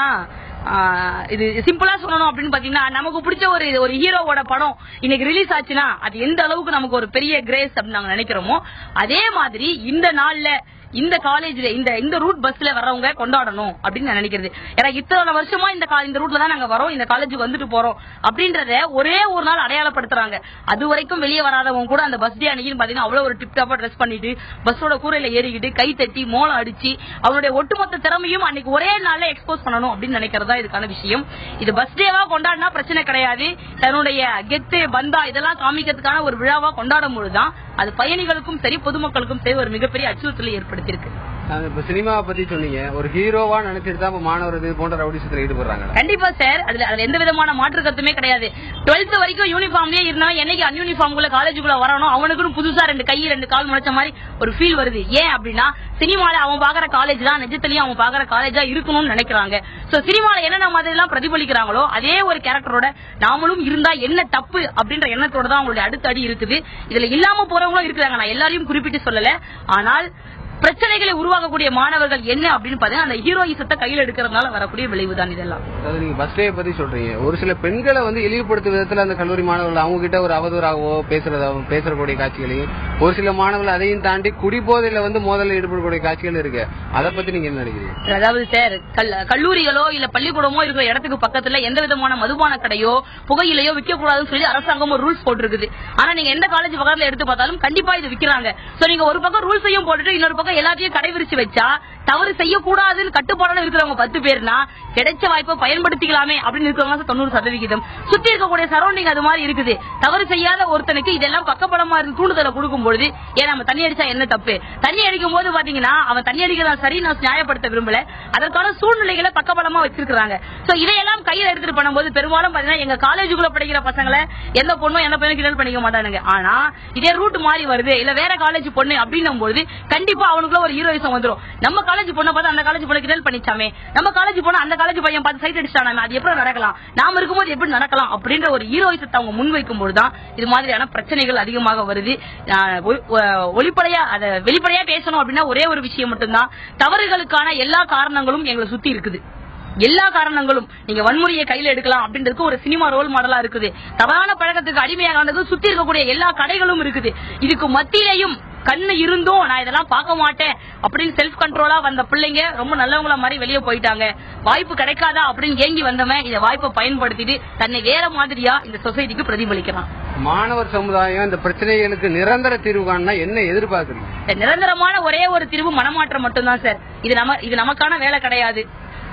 இது சிம்பிளா சொல்லணும் அப்படின்னு பாத்தீங்கன்னா நமக்கு பிடிச்ச ஒரு ஒரு ஹீரோவோட படம் இன்னைக்கு ரிலீஸ் ஆச்சுன்னா அது எந்த அளவுக்கு நமக்கு ஒரு பெரிய கிரேஸ் அப்படின்னு நாங்க நினைக்கிறோமோ அதே மாதிரி இந்த நாள்ல இந்த காலேஜ்ல இந்த இந்த ரூட் பஸ்ல வர்றவங்க கொண்டாடணும் அப்படின்னு நான் நினைக்கிறது. ஏன்னா இத்தனை வருஷமா இந்த இந்த ரூட்ல தான் நாங்க வரோம் இந்த காலேஜுக்கு வந்துட்டு போறோம் அப்படின்றத ஒரே ஒரு நாள் அடையாளப்படுத்துறாங்க. அது வரைக்கும் வெளியே வராதவங்க கூட அந்த பஸ் டே அன்னைக்கு பாத்தீங்கன்னா அவ்வளவு ஒரு டிப்டாப்பா ட்ரெஸ் பண்ணிட்டு பஸ்ஸோட கூரையில ஏறிக்கிட்டு கை தட்டி மோளம் அடிச்சு அவருடைய ஒட்டுமொத்த திறமையும் அன்னைக்கு ஒரே நாள்ல எக்ஸ்போஸ் பண்ணணும் அப்படின்னு நினைக்கிறதா இதுக்கான விஷயம். இது பஸ் டேவா கொண்டாடினா பிரச்சனை கிடையாது. தன்னுடைய கெத்து பந்தா இதெல்லாம் காமிக்கிறதுக்கான ஒரு விழாவா கொண்டாடும் பொழுதுதான் அது பயணிகளுக்கும் சரி பொதுமக்களுக்கும் சரி ஒரு மிகப்பெரிய அச்சுறுத்தலை ஏற்படுத்தியிருக்கு. இப்ப சினிமாவை பத்தி சொன்னீங்க. ஒரு ஹீரோவா நினைச்சிட்டு தான் மாணவர்கள் இது போன்ற ரவுடிசத்துல ஈடுபடுறாங்க. கண்டிப்பா சார் அதுல அதுல எந்த விதமான மாற்று கருத்துமே கிடையாது. டுவெல்த் வரைக்கும் யூனிஃபார்ம்லயே இருந்தா என்னைக்கு அன்யூனிஃபார்ம்குள்ள காலேஜுக்குள்ள வரணும் அவனுக்குன்னு புதுசா ரெண்டு கை ரெண்டு கால் முளைச்ச மாதிரி ஒரு ஃபீல் வருது. ஏன் அப்படின்னா சினிமால அவன் பாக்குற காலேஜ் தான் நிஜத்திலயும் அவன் பாக்குற காலேஜா இருக்கணும்னு நினைக்கிறாங்க. சோ சினிமால என்னென்ன மாதிரி எல்லாம் பிரதிபலிக்கிறாங்களோ அதே ஒரு கேரக்டரோட நாமளும் இருந்தா என்ன தப்பு அப்படின்ற எண்ணத்தோட தான் அவங்களுடைய அடுத்த அடி இருக்குது. இதுல இல்லாம போறவங்களும் இருக்கிறாங்க. நான் எல்லாரையும் குறிப்பிட்டு சொல்லல. ஆனால் பிரச்சனைகளை உருவாக்கக்கூடிய மாணவர்கள் என்ன அப்படின்னு பாத்தீங்கன்னா அந்த ஹீரோயிசத்தை கையில் எடுக்கிறதுனால வரக்கூடிய விளைவுதான் இதெல்லாம். அதாவது நீங்க பஸ் டே பத்தி சொல்றீங்க. ஒரு சில பெண்களை வந்து இழிவுபடுத்தும் விதத்துல அந்த கல்லூரி மாணவர்கள் அவங்க கிட்ட ஒரு அவதூறாகவோ பேசுறதாவோ பேசக்கூடிய காட்சிகளையும் ஒரு சில மாணவர்கள் அதையும் தாண்டி குடிபோதையில வந்து மோதலில் ஈடுபடக்கூடிய காட்சிகள் இருக்கு. அதை பத்தி நீங்க என்ன நினைக்கிறீங்க? அதாவது சார் கல்- கல்லூரிகளோ இல்ல பள்ளிக்கூடமோ இருக்கிற இடத்துக்கு பக்கத்துல எந்த விதமான மதுபான கடையோ புகையிலையோ விற்க கூடாதுன்னு சொல்லி அரசாங்கம் ரூல்ஸ் போட்டிருக்குது. ஆனா நீங்க எந்த காலேஜ் பக்கத்துல எடுத்து பார்த்தாலும் கண்டிப்பா இது விக்கிறாங்க. சோ நீங்க ஒரு பக்கம் ரூல்ஸையும் போட்டுட்டு இன்னொரு பக்கம் எல்லாத்தையும் கடைபிடிச்சு வச்சா தவறு செய்யக்கூடாதுன்னு கட்டுப்பாடுல இருக்கிறவங்க பத்து பேர்னா கிடைச்ச வாய்ப்பை பயன்படுத்திக்கலாமே அப்படின்னு இருக்கிறவங்க தொண்ணூறு சதவிகிதம். சுத்தி இருக்கக்கூடிய சரௌண்டிங் அது மாதிரி இருக்குது. தவறு செய்யாத ஒருத்தனுக்கு இதெல்லாம் பக்கப்படமா இருந்து தூண்டுதலை கொடுக்கும் பொழுது ஏன் நம்ம தண்ணி அடிச்சா என்ன தப்பு? தண்ணி அடிக்கும் போது பாத்தீங்கன்னா அவன் தண்ணி அடிக்கிறதா சரி நான் நியாயப்படுத்த விரும்பல. அதற்கான சூழ்நிலைகளை பக்கபலமா வச்சிருக்காங்க சோ இதையெல்லாம் கையில எடுத்துட்டு பண்ணும்போது பெரும்பாலும் பாத்தீங்கன்னா எங்க காலேஜுக்குள்ள படிக்கிற பசங்களை எந்த பொண்ணும் எந்த பையனும் கிண்டல் பண்ணிக்க மாட்டானுங்க. ஆனா இதே ரூட் மாறி வருது. இல்ல வேற காலேஜ் பொண்ணு அப்படின்னும் போது கண்டிப்பா அவனுக்குள்ள ஒரு ஹீரோயிசம் வந்துடும் நம்ம காலேஜ் பொண்ணை பார்த்து அந்த காலேஜ் பொண்ணு கிண்டல் பண்ணிச்சாமே. நம்ம காலேஜ் போனா அந்த காலேஜ் பையன் பார்த்து சைட் அடிச்சானாமே அது எப்படி நடக்கலாம்? நாம இருக்கும்போது எப்படி நடக்கலாம்? அப்படின்ற ஒரு ஹீரோயிசத்தை அவங்க முன்வைக்கும் போதுதான் இது மாதிரியான பிரச்சனைகள் அதிகமாக வருது. ஒளிப்படையா அதை வெளிப்படையா பேசணும் அப்படின்னா ஒரே ஒரு விஷயம் மட்டும்தான். தவறுகளுக்கான எல்லா காரணங்களும் எங்களை சுத்தி இருக்குது. எல்லா காரணங்களும். நீங்க வன்முறையை கையில எடுக்கலாம் அப்படின்றதுக்கு ஒரு சினிமா ரோல் மாடலா இருக்குது. தவறான பழக்கத்துக்கு அடிமையாக சுத்தி இருக்கக்கூடிய எல்லா கடைகளும் இருக்குது. இதுக்கு மத்தியிலையும் கண்ணு இருந்தும் நான் இதெல்லாம் பார்க்க மாட்டேன் அப்படின்னு செல்ஃப் கண்ட்ரோலா வந்த பிள்ளைங்க ரொம்ப நல்லவங்கள மாதிரி வெளியே போயிட்டாங்க. வாய்ப்பு கிடைக்காதா அப்படின்னு ஏங்கி வந்தவன் இந்த வாய்ப்பை பயன்படுத்திட்டு தன்னை வேற மாதிரியா இந்த சொசைட்டிக்கு பிரதிபலிக்கிறான். மாணவர் சமுதாயம் இந்த பிரச்சனைகளுக்கு நிரந்தர தீர்வு காணா என்ன எதிர்பார்க்குறீங்க? இந்த நிரந்தரமான ஒரே ஒரு தீர்வு மனமாற்றம் மட்டும்தான் சார் இது நம்ம இது நமக்கான வேலை கிடையாது.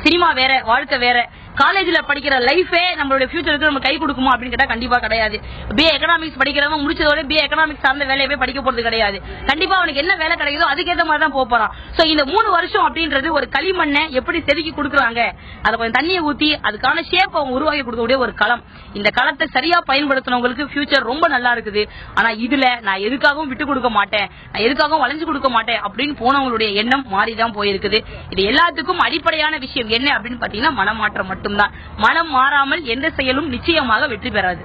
சினிமா வேற வாழ்க்கை வேற. காலேஜ்ல படிக்கிற லைஃபே நம்மளுடைய ஃபியூச்சருக்கு நம்ம கை கொடுக்குமா அப்படின்னு கேட்டா கண்டிப்பா கிடையாது. பிஏ எக்கனாமிக்ஸ் படிக்கிறவங்க முடிச்சதோட பி எக்கனாமிக்ஸ் சார்ந்த வேலையவே படிக்க போறது கிடையாது. கண்டிப்பா அவனுக்கு என்ன வேலை கிடைக்குதோ அதுக்கேற்ற மாதிரி தான் போறான். சோ இந்த மூணு வருஷம் அப்படின்றது ஒரு களிமண்ணை எப்படி செதுக்கி கொடுக்குறாங்க? அதை கொஞ்சம் தண்ணியை ஊத்தி அதுக்கான ஷேப் அவங்க உருவாக்கி கொடுக்கக்கூடிய ஒரு களம். இந்த களத்தை சரியா பயன்படுத்தினவங்களுக்கு ஃபியூச்சர் ரொம்ப நல்லா இருக்குது. ஆனா இதுல நான் எதுக்காகவும் விட்டு கொடுக்க மாட்டேன். நான் எதுக்காகவும் வளைஞ்சு கொடுக்க மாட்டேன் அப்படின்னு போனவங்களுடைய எண்ணம் மாறிதான் போயிருக்குது. இது எல்லாத்துக்கும் அடிப்படையான விஷயம் என்ன அப்படின்னு பாத்தீங்கன்னா மனமாற்றம் மட்டும். மட்டும்தான். மனம் மாறாமல் எந்த செயலும் நிச்சயமாக வெற்றி பெறாது.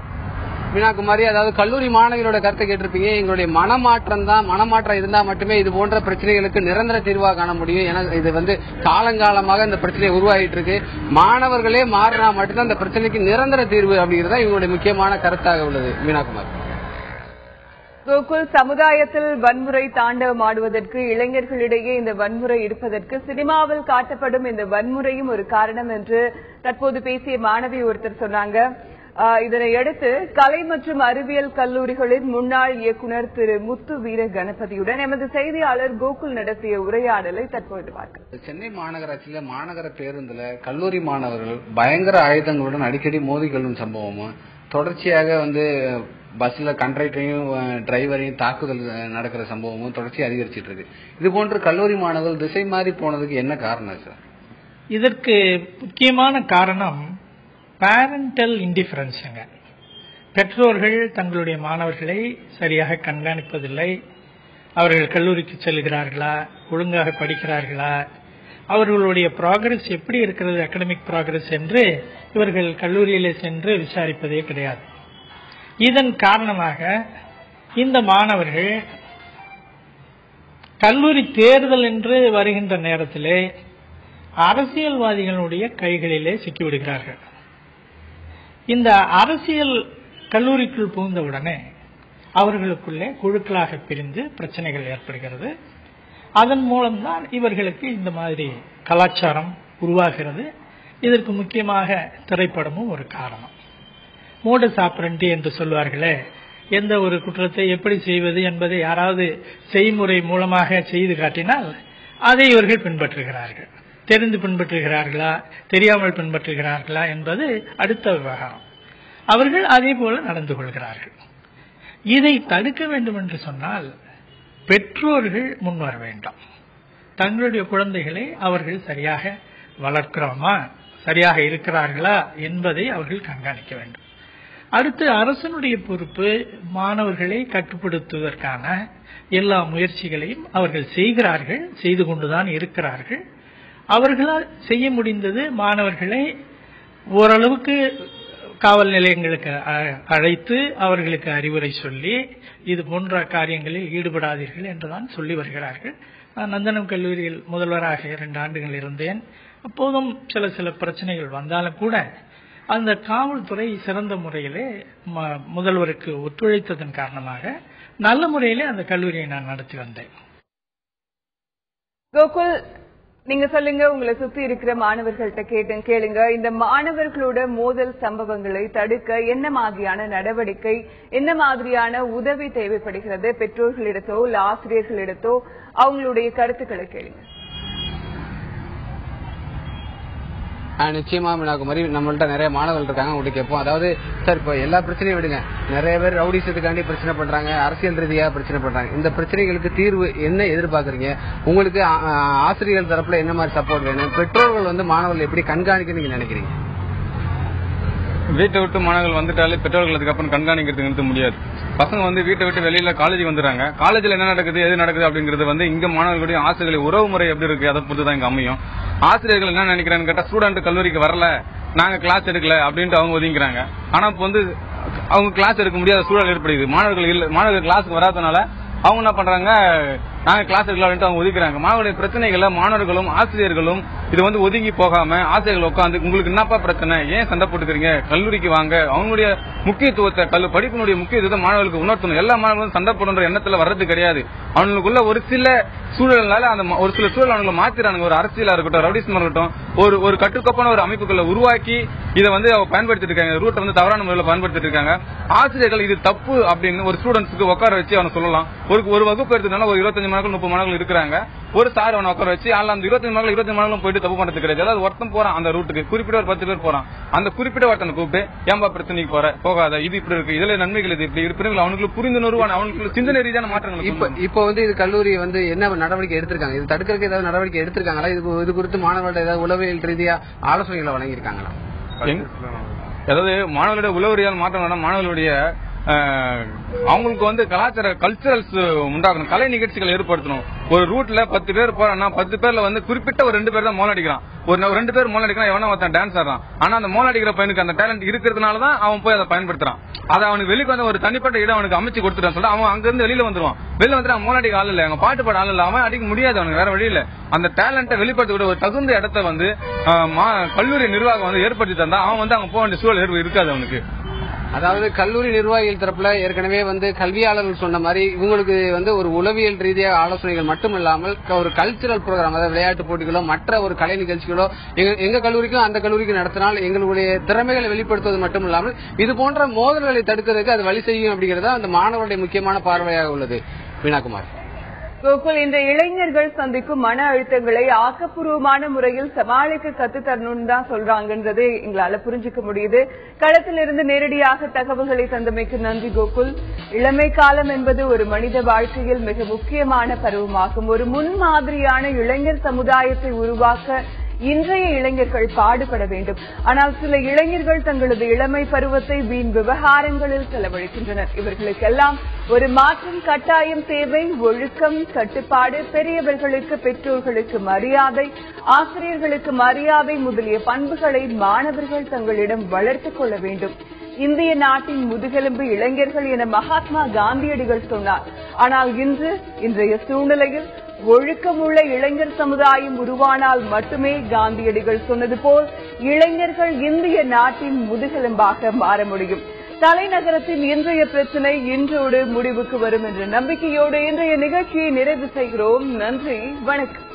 மீனாகுமாரி அதாவது கல்லூரி மாணவிகளோட கருத்தை கேட்டிருப்பீங்க. எங்களுடைய மனமாற்றம் தான் மனமாற்றம் இருந்தா மட்டுமே இது போன்ற பிரச்சனைகளுக்கு நிரந்தர தீர்வா காண முடியும். ஏன்னா இது வந்து காலங்காலமாக இந்த பிரச்சனை உருவாகிட்டு இருக்கு மாணவர்களே மாறினா மட்டும்தான் இந்த பிரச்சனைக்கு நிரந்தர தீர்வு அப்படிங்கறத இவங்களுடைய முக்கியமான கருத்தாக உள்ளது மீனாகுமாரி. கோகுல் சமுதாயத்தில் வன்முறை தாண்டவமாடுவதற்கு இளைஞர்களிடையே இந்த வன்முறை இருப்பதற்கு சினிமாவில் காட்டப்படும் இந்த வன்முறையும் ஒரு காரணம் என்று தற்போது பேசிய மாணவி ஒருத்தர் சொன்னாங்க. இதனையடுத்து இதனை அடுத்து கலை மற்றும் அறிவியல் கல்லூரிகளின் முன்னாள் இயக்குனர் திரு முத்து வீர கணபதியுடன் எமது செய்தியாளர் கோகுல் நடத்திய உரையாடலை தற்போது பார்க்க சென்னை மாநகராட்சியில மாநகர பேருந்துல கல்லூரி மாணவர்கள் பயங்கர ஆயுதங்களுடன் அடிக்கடி மோதிக்கொள்ளும் சம்பவமும் தொடர்ச்சியாக வந்து பஸ்ல கண்டக்டரையும் டிரைவரையும் தாக்குதல் நடக்கிற சம்பவமும் தொடர்ச்சி அதிகரிச்சிட்டு இருக்கு இது போன்ற கல்லூரி மாணவர்கள் திசை மாறி போனதுக்கு என்ன காரணம் சார்? இதற்கு முக்கியமான காரணம் பேரண்டல் இன்டிஃபரன்ஸுங்க பெற்றோர்கள் தங்களுடைய மாணவர்களை சரியாக கண்காணிப்பதில்லை. அவர்கள் கல்லூரிக்கு செல்கிறார்களா? ஒழுங்காக படிக்கிறார்களா? அவர்களுடைய ப்ராக்ரஸ் எப்படி இருக்கிறது? அகடமிக் ப்ராக்ரஸ் என்று இவர்கள் கல்லூரியிலே சென்று விசாரிப்பதே கிடையாது. இதன் காரணமாக இந்த மாணவர்கள் கல்லூரி தேர்தல் என்று வருகின்ற நேரத்திலே அரசியல்வாதிகளுடைய கைகளிலே சிக்கிவிடுகிறார்கள். இந்த அரசியல் கல்லூரிக்குள் புகுந்தவுடனே அவர்களுக்குள்ளே குழுக்களாக பிரிந்து பிரச்சனைகள் ஏற்படுகிறது. அதன் மூலம்தான் இவர்களுக்கு இந்த மாதிரி கலாச்சாரம் உருவாகிறது. இதற்கு முக்கியமாக திரைப்படமும் ஒரு காரணம். மூட சாப்பிரண்டி என்று சொல்வார்களே. எந்த ஒரு குற்றத்தை எப்படி செய்வது என்பதை யாராவது செய்முறை மூலமாக செய்து காட்டினால் அதை இவர்கள் பின்பற்றுகிறார்கள். தெரிந்து பின்பற்றுகிறார்களா தெரியாமல் பின்பற்றுகிறார்களா என்பது அடுத்த விவகாரம். அவர்கள் அதே போல நடந்து கொள்கிறார்கள். இதை தடுக்க வேண்டும் என்று சொன்னால் பெற்றோர்கள் முன்வர வேண்டும். தங்களுடைய குழந்தைகளை அவர்கள் சரியாக வளர்க்கிறோமா சரியாக இருக்கிறார்களா என்பதை அவர்கள் கண்காணிக்க வேண்டும். அடுத்து அரசனுடைய பொறுப்பு மாணவர்களை கட்டுப்படுத்துவதற்கான எல்லா முயற்சிகளையும் அவர்கள் செய்கிறார்கள் செய்து கொண்டுதான் இருக்கிறார்கள். அவர்களால் செய்ய முடிந்தது மாணவர்களை ஓரளவுக்கு காவல் நிலையங்களுக்கு அ- அழைத்து அவர்களுக்கு அறிவுரை சொல்லி இது போன்ற காரியங்களில் ஈடுபடாதீர்கள் என்றுதான் சொல்லி வருகிறார்கள். நான் நந்தனம் கல்லூரியில் முதல்வராக இரண்டு ஆண்டுகள் இருந்தேன். அப்போதும் சில சில பிரச்சனைகள் வந்தாலும் கூட அந்த காவல்துறை சிறந்த முறையிலே முதல்வருக்கு ஒத்துழைத்ததன் காரணமாக நல்ல முறையிலே அந்த கல்லூரியை நான் நடத்தி வந்தேன். கோகுல் நீங்க சொல்லுங்க உங்களை சுத்தி இருக்கிற மாணவர்கள்ட்ட கேட்டு கேளுங்க. இந்த மாணவர்களோட மோதல் சம்பவங்களை தடுக்க என்ன மாதிரியான நடவடிக்கை என்ன மாதிரியான உதவி தேவைப்படுகிறது பெற்றோர்களிடத்தோ இல்ல ஆசிரியர்களிடத்தோ அவங்களுடைய கருத்துக்களை கேளுங்க. நிச்சயமா மீனாகுமரி நம்மள்ட்ட நிறைய மாணவர்கள் இருக்காங்க உங்களுக்கு கேட்போம். அதாவது சார் இப்போ எல்லா பிரச்சனையும் விடுங்க. நிறைய பேர் ரவுடிசத்துக்காண்டி பிரச்சனை பண்றாங்க அரசியல் ரீதியாக பிரச்சனை பண்றாங்க. இந்த பிரச்சனைகளுக்கு தீர்வு என்ன எதிர்பார்க்கறீங்க? உங்களுக்கு ஆசிரியர்கள் தரப்புல என்ன மாதிரி சப்போர்ட் வேணும்? பெற்றோர்கள் வந்து மாணவர்கள் எப்படி கண்காணிக்க நீங்க நினைக்கிறீங்க? வீட்டை விட்டு மாணவர்கள் வந்துட்டாலே பெற்றோர்கள் அதுக்கப்புறம் கண்காணிக்கிறது நிறுத்த முடியாது. பசங்க வந்து வீட்டை விட்டு வெளியில காலேஜ் வந்துடுறாங்க. காலேஜ்ல என்ன நடக்குது எது நடக்குது அப்படிங்கிறது வந்து இங்க மாணவர்களுடைய ஆசிரியர்கள் உறவு முறை எப்படி இருக்கு அதை பொறுத்து தான் இங்க அமையும். ஆசிரியர்கள் என்ன நினைக்கிறாங்கன்னு கேட்டா ஸ்டூடெண்ட் கல்லூரிக்கு வரல நாங்க கிளாஸ் எடுக்கல அப்படின்ட்டு அவங்க ஒதுங்கிறாங்க ஆனா இப்போ வந்து அவங்க கிளாஸ் எடுக்க முடியாத சூழல் ஏற்படுது. மாணவர்கள் இல்ல மாணவர்கள் கிளாஸுக்கு வராதனால அவங்க என்ன பண்றாங்க நாங்க கிளாஸ் எடுக்கலாம் அவங்க ஒதுக்குறாங்க. மாணவருடைய பிரச்சனைகளை மாணவர்களும் ஆசிரியர்களும் இது வந்து ஒதுங்கி போகாம ஆசிரியர்கள் உட்காந்து உங்களுக்கு என்னப்பா பிரச்சனை? ஏன் சண்டை போட்டுக்கிறீங்க? கல்லூரிக்கு வாங்க. அவங்களுடைய முக்கியத்துவத்தை கல் படிப்பினுடைய முக்கியத்துவத்தை மாணவர்களுக்கு உணர்த்தணும். எல்லா மாணவர்களும் சண்டை போடுற எண்ணத்துல வர்றது கிடையாது. அவங்களுக்குள்ள ஒரு சில சூழல்னால அந்த ஒரு சில சூழல் அவங்களை மாத்திரானுங்க ஒரு அரசியலா இருக்கட்டும் ரவுடிசமா இருக்கட்டும் ஒரு ஒரு கட்டுக்கோப்பான ஒரு அமைப்புகளை உருவாக்கி இதை வந்து அவங்க பயன்படுத்திட்டு இருக்காங்க. ரூட்டை வந்து தவறான முறையில் பயன்படுத்திட்டு இருக்காங்க. ஆசிரியர்கள் இது தப்பு அப்படின்னு ஒரு ஸ்டூடெண்ட்ஸ்க்கு உட்கார வச்சு அவனை சொல்லலாம். ஒரு ஒரு வகுப்பு எடுத்ததுனால ஒரு இருபத்தஞ்சு மாணவர்கள் முப்பது மாணவர்கள் இருக்கிறாங்க. ஒரு சார் அவனை உட்கார வச்சு அல்ல அந்த இருபத்தஞ்சு மாணவர்கள் இருபத்தஞ்சு மாணவர்களும் போயிட்டு தப்பு பண்றது கிடையாது. அதாவது ஒருத்தன் போறான் அந்த ரூட்டுக்கு. குறிப்பிட்ட ஒரு பத்து பேர் போறான். அந்த குறிப்பிட்ட ஒருத்தனை கூப்பிட்டு ஏன்பா பிரச்சனைக்கு போற? போகாத. இது இப்படி இருக்கு. இதுல நன்மைகள் இது இப்படி இருப்பினுங்கள் அவனுக்கு புரிந்துணர்வான அவனுக்கு சிந்தனை ரீதியான மாற்றங்கள் இப்ப இப்போ வந்து இது கல்லூரி வந்து என்ன நடவடிக்கை எடுத்திருக்காங்க? இது தடுக்கிறதுக்கு ஏதாவது நடவடிக்கை எடுத்திருக்காங்களா? இது இது குறித்து மாணவர்கள்ட்ட ஏதாவது உளவியல் ரீதியா ஆலோசனைகளை வழங்கியிருக்காங்களா? அதாவது மாணவர்களுடைய உளவுரியால் மாற்றம் வேணா மாணவர்களுடைய அவங்களுக்கு வந்து கலாச்சார கல்ச்சரல்ஸ் உண்டாக்கணும் கலை நிகழ்ச்சிகள் ஏற்படுத்தணும். ஒரு ரூட்ல பத்து பேர் போறான்னா பத்து பேர்ல வந்து குறிப்பிட்ட ஒரு ரெண்டு பேர் தான் மோல் அடிக்கிறான் ஒரு ரெண்டு பேர் மோல் அடிக்கிறான் எவனா ஒருத்தன் டான்ஸ் ஆடுறான் ஆனா அந்த மோல் அடிக்கிற பையனுக்கு அந்த டேலண்ட் இருக்கிறதுனால தான் அவன் போய் அதை பயன்படுத்துறான். அதை அவனுக்கு வெளிக்கு வந்து ஒரு தனிப்பட்ட இடம் அவனுக்கு அமைச்சு கொடுத்துட்டான் சொல்லிட்டு அவன் அங்க இருந்து வெளியில வந்துருவான். வெளியில வந்துட்டு அவன் மோல் அடிக்க ஆள் இல்ல. அவங்க பாட்டு பாட ஆள் இல்ல. அவன் அடிக்க முடியாது அவனுக்கு. வேற வழி இல்ல. அந்த டேலண்ட்டை வெளிப்படுத்தக்கூடிய ஒரு தகுந்த இடத்த வந்து ஆஹ், மா- கல்லூரி நிர்வாகம் வந்து ஏற்படுத்தி தந்தா அவன் வந்து அங்க போக வேண்டிய சூழல் இருக்காது அவனுக்கு. அதாவது கல்லூரி நிர்வாகிகள் தரப்புல ஏற்கனவே வந்து கல்வியாளர்கள் சொன்ன மாதிரி இவங்களுக்கு வந்து ஒரு உளவியல் ரீதியாக ஆலோசனைகள் மட்டும் இல்லாமல் ஒரு கல்ச்சுரல் ப்ரோக்ராம் அதாவது விளையாட்டு போட்டிகளோ மற்ற ஒரு கலை நிகழ்ச்சிகளோ எங்க கல்லூரிக்கும் அந்த கல்லூரிக்கும் நடத்தினால் எங்களுடைய திறமைகளை வெளிப்படுத்துவது மட்டும் இல்லாமல் இது போன்ற மோதல்களை தடுக்கிறதுக்கு அது வழி செய்யும் அப்படிங்கறத அந்த மாணவருடைய முக்கியமான பார்வையாக உள்ளது. வீணாகுமார் கோகுல் இந்த இளைஞர்கள் சந்திக்கும் மன அழுத்தங்களை ஆக்கப்பூர்வமான முறையில் சமாளிக்க கத்து தரணும்னு தான் சொல்றாங்கன்றது எங்களால புரிஞ்சுக்க முடியுது. களத்திலிருந்து நேரடியாக தகவல்களை தந்தமைக்கு நன்றி கோகுல். இளமை காலம் என்பது ஒரு மனித வாழ்க்கையில் மிக முக்கியமான பருவமாகும். ஒரு முன்மாதிரியான இளைஞர் சமுதாயத்தை உருவாக்க இன்றைய இளைஞர்கள் பாடுபட வேண்டும். ஆனால் சில இளைஞர்கள் தங்களது இளமை பருவத்தை வீண் விவகாரங்களில் செலவழிக்கின்றனர். இவர்களுக்கெல்லாம் ஒரு மாற்றம் கட்டாயம் தேவை. ஒழுக்கம் கட்டுப்பாடு பெரியவர்களுக்கு பெற்றோர்களுக்கு மரியாதை ஆசிரியர்களுக்கு மரியாதை முதலிய பண்புகளை மாணவர்கள் தங்களிடம் வளர்த்துக் கொள்ள வேண்டும். இந்திய நாட்டின் முதுகெலும்பு இளைஞர்கள் என மகாத்மா காந்தியடிகள் சொன்னார். ஆனால் இன்று இன்றைய சூழ்நிலையில் ஒழுக்கமுள்ள இளைஞர் சமுதாயம் உருவானால் மட்டுமே காந்தியடிகள் சொன்னது போல் இளைஞர்கள் இந்திய நாட்டின் முதுகெலும்பாக மாற முடியும். தலைநகரத்தின் இன்றைய பிரச்சனை இன்றோடு முடிவுக்கு வரும் என்ற நம்பிக்கையோடு இன்றைய நிகழ்ச்சியை நிறைவு செய்கிறோம். நன்றி. வணக்கம்.